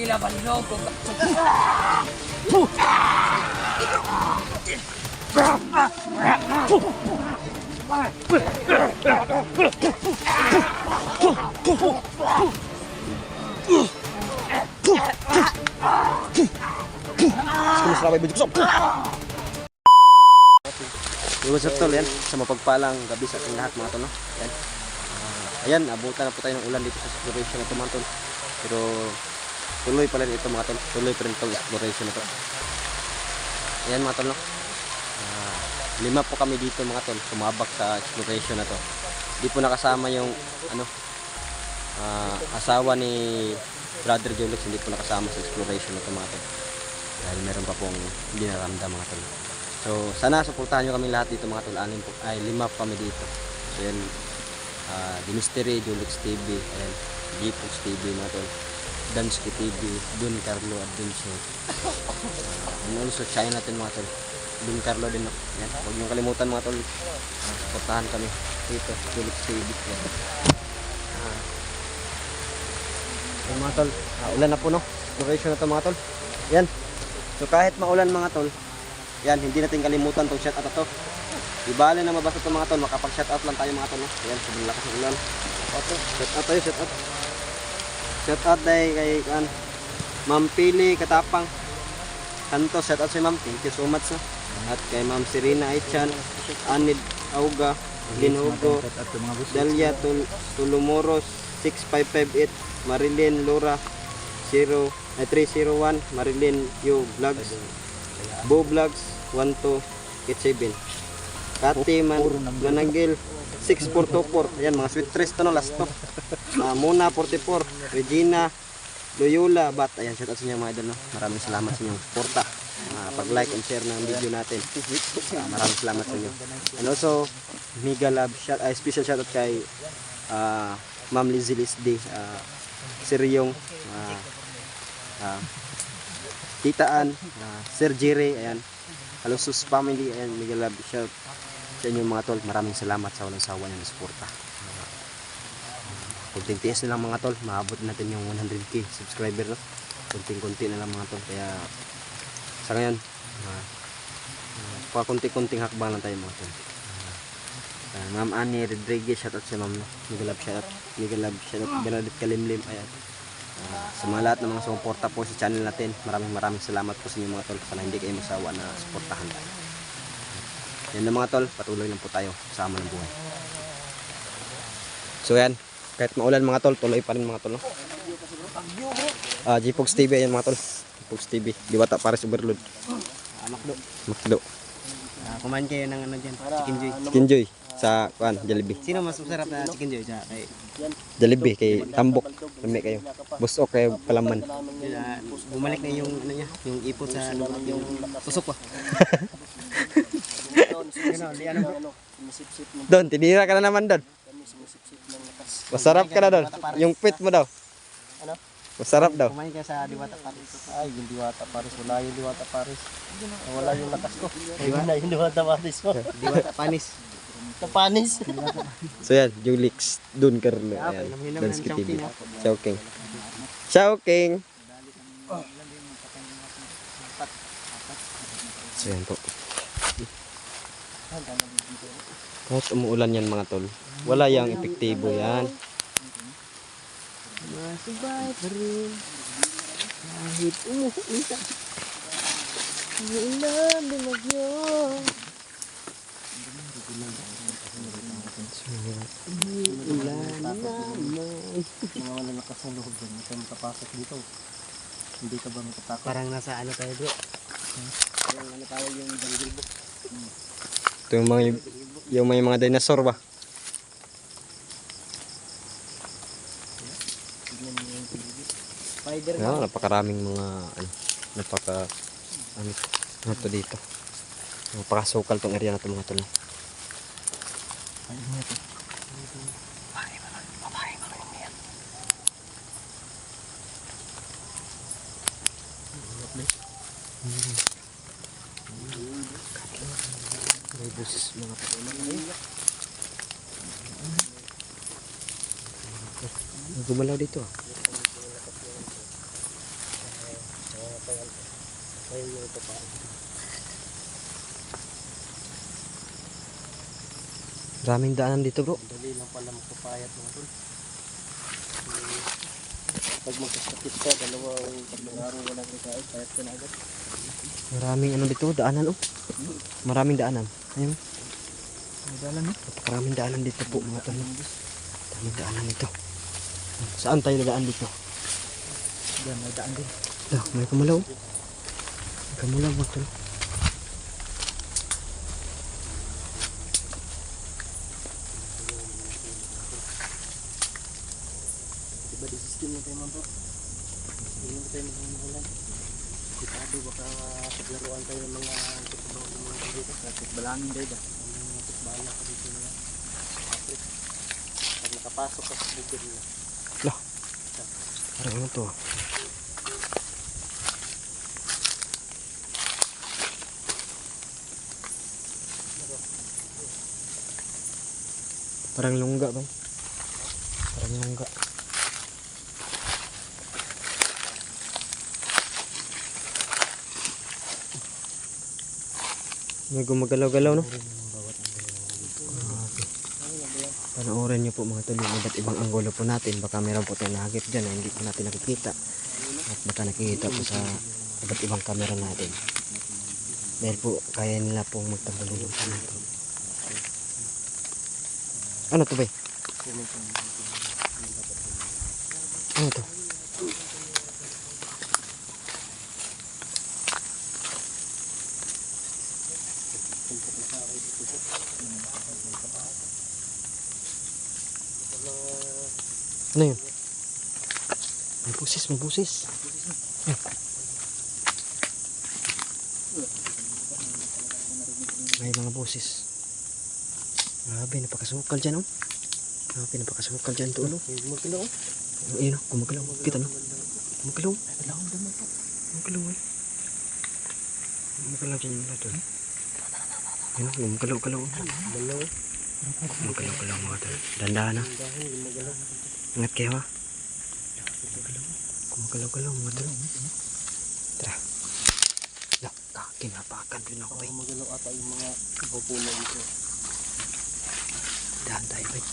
Gila bandog. Huwag Mas rabay bujuk sok. What's up tol, yan. Sa mapagpalang gabi sa ating lahat mga tol, no? Yan. Ah, ayan, abutan na po tayo ng ulan dito sa exploration na ito mga tol. Pero tuloy pa rin ito mga tol. Tuloy pa rin itong exploration na ito. Ayan mga tol, no? Ah, lima po kami dito mga tol, sumabak sa exploration na to. Di po nakasama yung ano ah, asawa ni Brother Julix, hindi po nakasama sa exploration na to mga tol dahil meron pa pong hindi naramdam mga tol. So, sana suportahan nyo kami lahat dito mga tol. Anim po, ay lima po kami dito. So, yan, uh, The Mystery, Julix TV, and Gpox TV mga tol. Dansky TV, Don Carlo Adventure. Uh, and also, Chinatown mga tol. Don Carlo din. no? Yan, huwag nyo kalimutan mga tol. Uh, kami dito, Julix TV. Yan. Uh, yan mga tol, Ah, ulan na po no. Exploration na to mga tol. Yan. So kahit maulan mga tol, yan, hindi natin kalimutan tong shoutout na to. Di bale na mabasa to mga tol, makapag-shoutout lang tayo mga tol. No? Yan, sobrang lakas ng ulan. Oto, shoutout tayo, shoutout. Shoutout dahil kay kan, Ma'am Pili Katapang. Santos, shoutout si Ma'am. Thank you so much. No? At kay Ma'am Serena Aichan, Anid Auga, Lin Hugo, Dalia Tul Tulumoros, 6558, Marilyn Lora, 0, eh, 301, Marilyn Yu Vlogs, Bo Vlogs, 1287. Kati Man, Managil, 6424. Ayan, mga sweet trees to no, last to. Ah, Muna, 44. Regina, Loyola, Bat. Ayan, shout out sa inyo mga idol. No? Maraming salamat sa inyong porta. Ah, pag-like and share ng video natin. Ah, maraming salamat sa inyo. And also, Mega Love, shout, ay, special shout out kay ah, Ma'am Lizzie Lisdi, uh, Sir Yung, ah, ah, Titaan, ah, Sir Jerry, ayan, Halusus Family, ayan, Mega Love, shout sa inyo mga tol. Maraming salamat sa walang sawa ng suporta. Kunting tiis na lang mga tol, maabot natin yung 100k subscriber no. Kunting-kunti na lang mga tol. Kaya sa ngayon, uh, uh, pa kunti-kunting hakbang lang tayo mga tol. Uh, Ma'am Annie Rodriguez, shoutout sa ma'am. no. Love shoutout. Love shoutout. Bernadette Kalimlim. Ayan. Uh, sa mga lahat ng mga sumuporta po sa channel natin, maraming maraming salamat po sa inyo mga tol. Sana hindi kayo masawa na suportahan tayo. Yan na mga tol, patuloy lang po tayo kasama ng buhay. So yan, kahit maulan mga tol, tuloy pa rin mga tol. No? Ah, Gpox TV yan mga tol. Gpox TV, Diwata Paris Overload. Makdo. Makdo. Ah, kumain kayo ng ano dyan, chicken joy. Chicken Joy sa kuan, Jollibee. Sino mas masarap na chicken joy sa kay Jollibee kay Tambok. Lami kayo. Busok kayo palaman. ah, bumalik na yung ano niya, yung ipot sa ano, yung tusok pa. Ano, di ano bro? Don, tinira ka na naman Don. Masarap ka na Don. Yung pit mo daw. Ano? Masarap daw. Kumain ka sa Diwata Paris. Ay, yung Diwata Paris. Wala yung Diwata Paris. Wala yung lakas ko. Wala yung Diwata Paris ko. Diwata Panis. Sa Panis. So yan, Julix Dun Carlo. Ayan. Dansky TV. Shouking. Shouking. So yan po. Kahit umuulan yan mga tol. Wala yang epektibo yan. Masubay pa rin. Kahit umuulan. Umuulan, bumagyo. Umuulan naman. Mga wala loob dyan. Makapasok dito. Hindi ka ba matatakot? Parang nasa ano tayo bro? Parang ano tayo yung jungle book. Ito yung mga, yung may mga dinosaur ba? Spider Yan, napakaraming mga ano, napaka ano, ano to dito. Napakasukal tong area na to mga tol. May busis mga tol. Gumalaw dito. ah. Yung pa. Maraming daanan dito bro. Dali lang pala magpapayat mga tol. Pag magkasakit ka, dalawang tatlong araw wala kang kain, payat ka na agad. Maraming ano dito, daanan oh. Maraming daanan. Ayun. Dala no? Napakaraming daanan dito po mga tol. Daming daanan dito. Saan tayo dadaan dito? Diyan, may daan din. Dah, may kumalaw. May kumalaw mga tol. Diba di system na tayo man bro? Hindi na tayo magmumulan. Kitado baka paglaruan tayo ng mga kitbang ng mga dito. Tayo ba? Kitbala ka dito na. Pag nakapasok ka sa bukid nila. Parang ano to? Parang lungga ba? Parang lungga. May gumagalaw-galaw no? Panoorin niyo po mga tuloy iba't ibang anggulo po natin. Baka meron po tayong nahagip dyan na hindi po natin nakikita. At baka nakikita po sa iba't ibang kamera natin. Dahil po kaya nila pong magtambululong sa natin. Ano to ba? Ano to? Ano yun? May busis, may busis. Ayun. May mga busis. Grabe, napakasukal dyan, oh. Grabe, napakasukal dyan to, ano. Magkalaw. Ayun, oh, gumagalaw. Kita, no? Gumagalaw. Gumagalaw, eh. Gumagalaw dyan yung lahat, oh. Ayun, oh, gumagalaw-galaw. Dalaw. Gumagalaw-galaw, mga tol. Dandahan, na. Dahil gumagalaw. Ingat kayo ha. Gumagalaw-galaw mga tol. Tara. La, kakinapakan rin ako eh. Baka magalaw ata yung mga pupuno dito. Dahan tayo eh.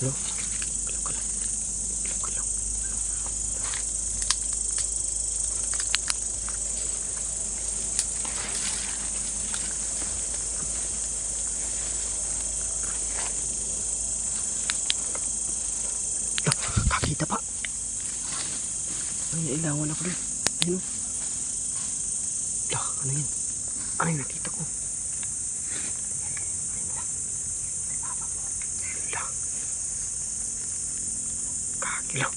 Hello? Kakita pa. Ay, nailawan ako rin. Ayun o. Lah, ano yun? Ano nakita ko? Kaki lang.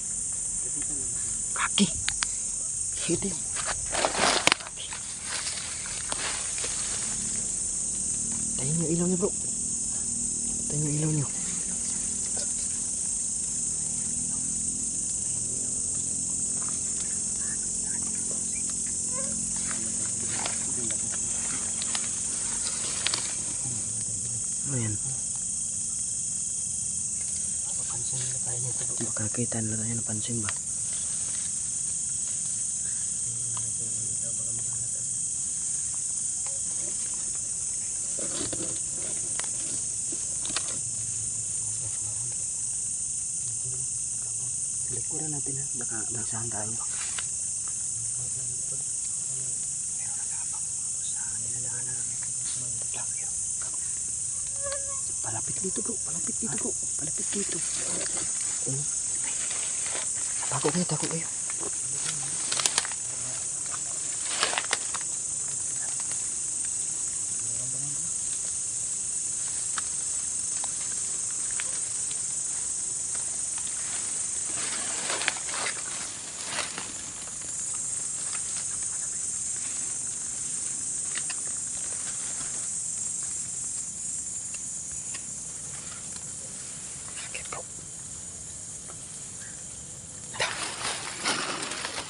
Kaki. Hidim. Kaki. Ayan. Papansin na tayo nito. Baka nakita nila tayo napansin ba? Likuran natin ha. Baka magsahan tayo. Palapit dito bro. Palapit dito bro. Palapit dito. Oh. Tako kayo, tako kayo.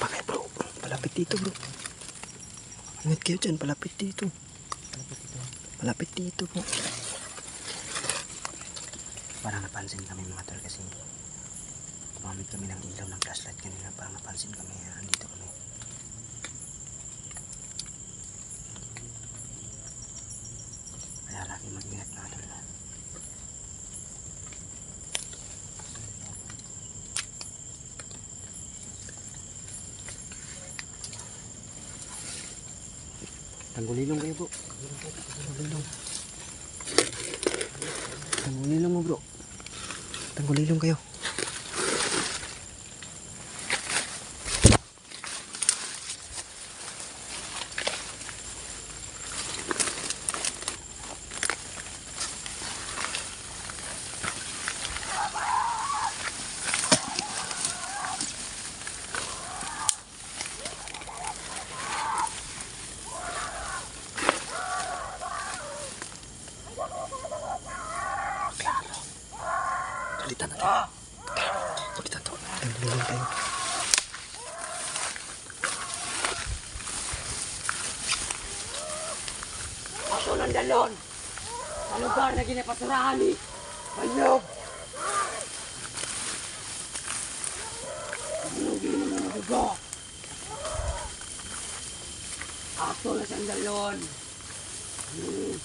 Okay, bro. Palapit dito bro. Ingat kayo dyan, palapit dito. Palapit dito bro. Parang napansin kami mga tol kasi gumamit kami ng ilaw ng flashlight kanina. Parang napansin kami, ah, andito kami. Kaya lagi mag-ingat mga tol. ah. Tanggulilong kayo bro. Tanggulilong. Mo bro. Tanggulilong kayo. Palitan natin. Palitan to. Tanggulilong kayo. Ako ng dalon. Sa lugar na ginapasurahan ni Balog. Anong gino mo madugo? Ako na siyang dalon. Hmm.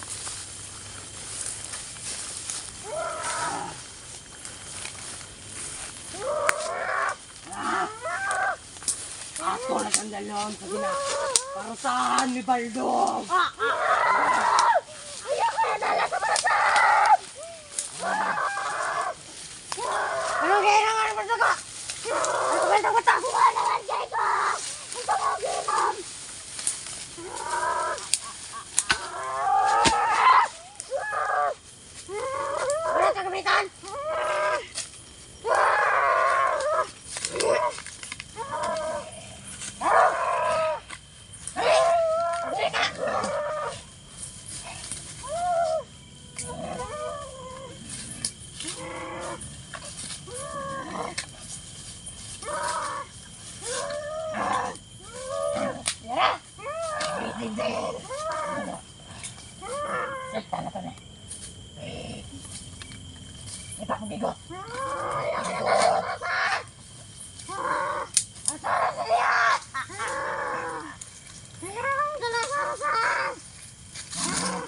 Ah. Siyang dalon sa gina. Parusahan ni Baldog. Anong kailangan mo sa Ano ba ito matakuha naman kayo ko? Ito mo ginom! Wala ka gamitan! Sakta na ka na. Ito akong bigot.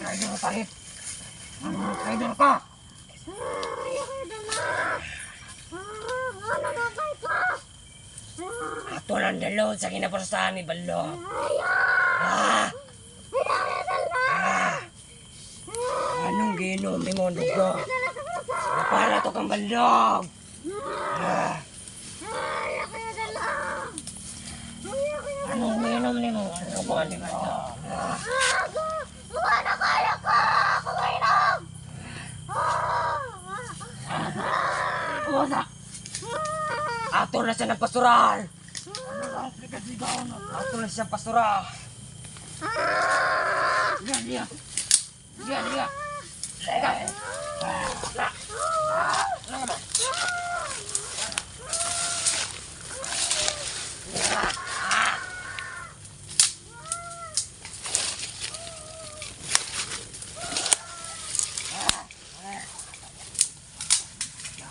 Rider pa rin. Rider ka. Ato dalon sa kinaparusahan ni Balong. Ah! Ah! Anong ginom ni mo dugo? Napala to kang Balong. Ah! Anong ginom ni mo? Ano ba ni Balong? Ah! Wala. Ato na siya ng pastoral. Ato na siya pastoral. Diyan, diyan. Diyan, diyan. Lega.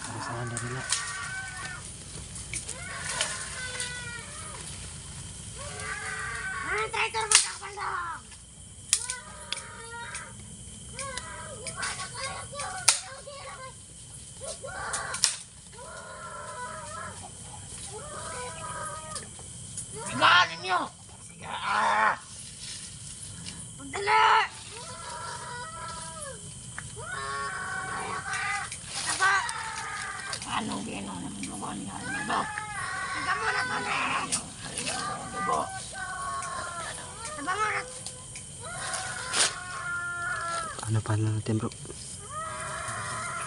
Parusahan na nila. Sigaan ninyo! Sigaan! Magdala! Anong gino na mga dugo niya? Dugo! Ikaw mo na tanay! Dugo! Aba mo na! Ano pa na natin bro?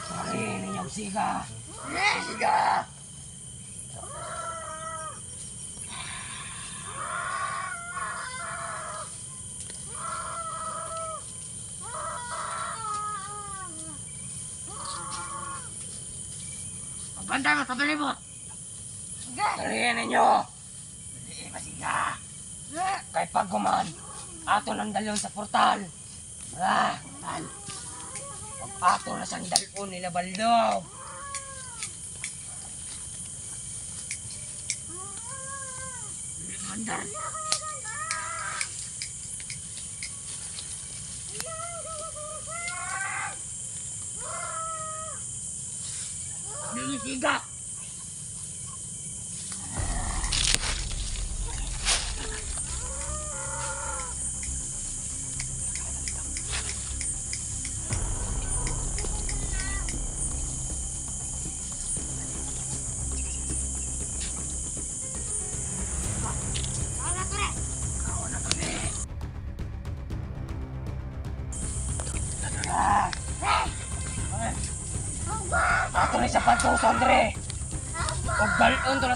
Sorry, ninyo siga! Siga! Magbantay mo sa balibot! Sige! Sorry ninyo! Hindi masiga! Kay pagkuman, ato nang dalyon sa portal. Ah, man. Pag ato na sang dalon nila baldog. Mandar.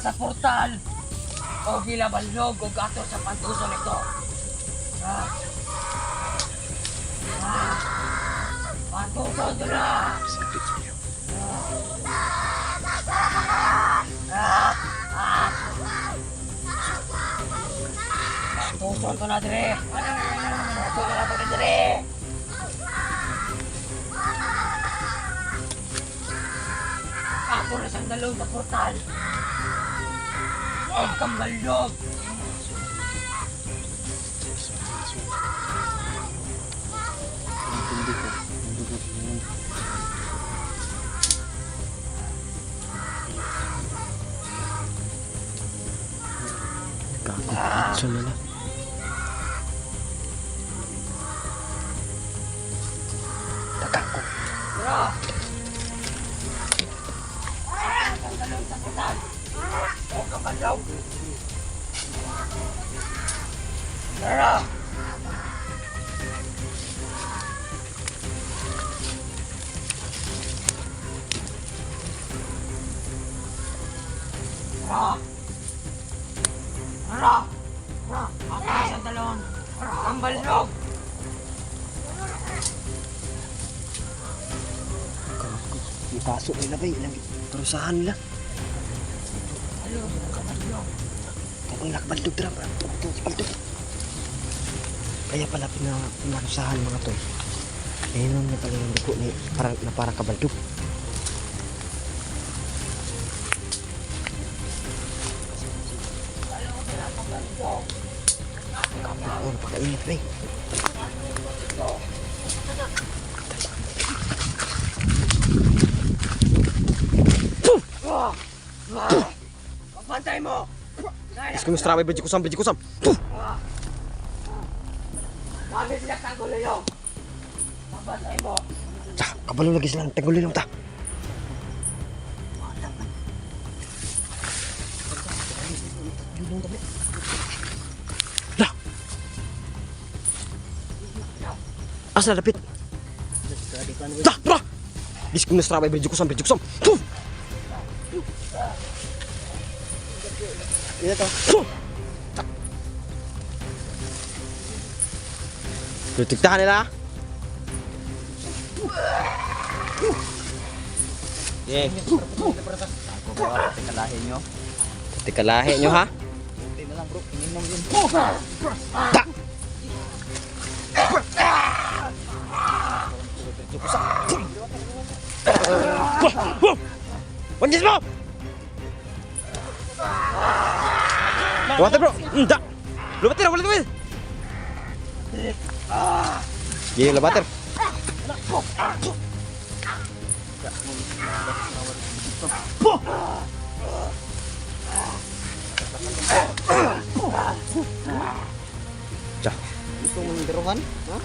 Sa portal. O gila balog og ato sa pantuson ito. Ah. Ah. Pantuson to na. Ah. Ah. Pantuson to na dre. Pantuson na to na dre. Ako na siyang dalaw sa portal. Kang balog. Hindi ko. Ko. Nila. Takako. Bro! Bro! Ako na siyang dalawang. Huwag kang balog. Yung kaso nila? Ilang parusahan nila. Kapag nakabaldog dra, baldog. Kaya pala pina, pinarusahan mga to. Ayun na pala yung dugo ni para, na para kabaldog. Oh, napakainit ba eh. Pagpantay mo! Kabalo lagi sila. Tagulin lang ta. Lah. Asa na dapit? Dah, bro. Is kung strabay bridge kusam bridge kusam. Tuh. Ito. Tuh. Titiktahan nila. ah. Yeah. Tikalahin nyo. Tikalahin nyo ha. Ta! Wanjis mo! Lumater bro! Hindi! Lumater! Lumater! Gini lumater! Cah. Gusto mo ng deruhan? Ha?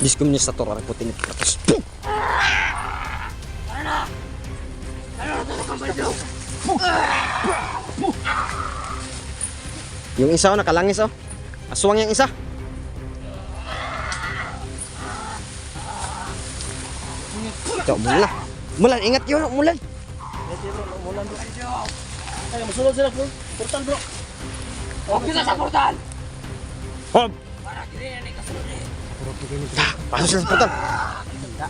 Disco niya sa torang puti ni Kratos. Yung isa oh, nakalangis oh. Aswang yung isa. Ito, mula. Mulan, ingat yun, mulan. Ay, masulod sila bro. Portal bro. Huwag kita sa portal! Oh, Para kiri na ni kasunod eh! pasok sila sa portal. Tara,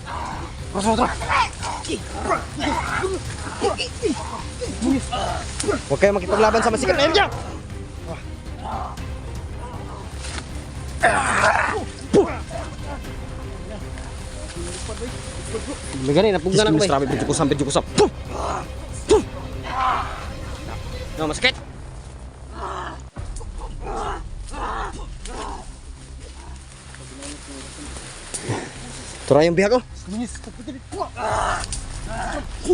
tara, tara. Huwag kayo makipaglaban sa masikat na area. Magani, napugdan ako ba? Grabe, bidyo kusam, bidyo kusam. No, masakit. Tura yung biha ko.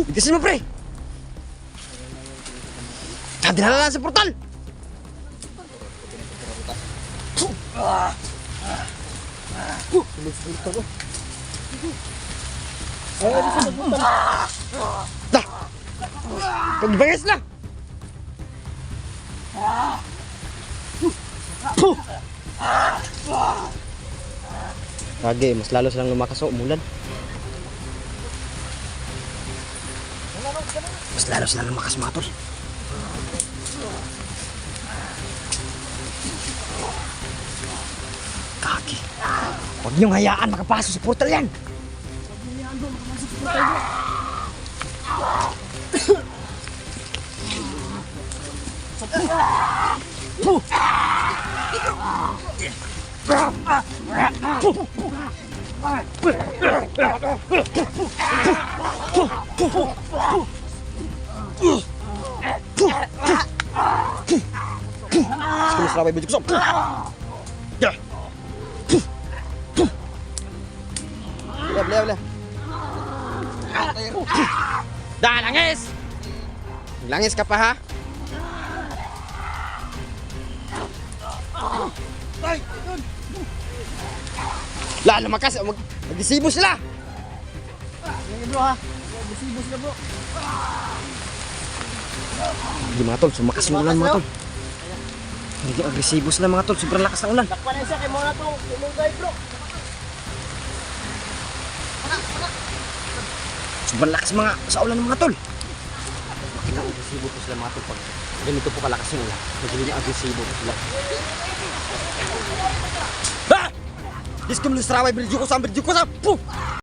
Bigasin mo, pre. Ah, dinala na sa portal. Dah. Pagbangas na. Kage, mas lalo silang lumakas o umulan. Mas lalo silang lumakas mga tol. Kage. Huwag niyong hayaan makapasok sa portal yan. ไปด้วย Spullen graag bij op. Ja. Ja, blijf, blijf. Boleh. Dah, langis! Langis ka pa, ha? Lah, lumakas. Mag Mag-disibo sila. Bro ha. Bisibo sila bro. Hindi mga tol, sumakas yung ulan mga tol. Hindi agresibo sila mga tol, sobrang lakas ng ulan. Takpan na siya kay mo na to. Lumugay bro. Sobrang lakas mga sa ulan ng mga tol. Makita ko agresibo po sila mga tol pag ganito po kalakas yung ulan. Nagiging agresibo po sila. Ha! Diskum lusraway, berjuko sam, berjuko sam. Puh!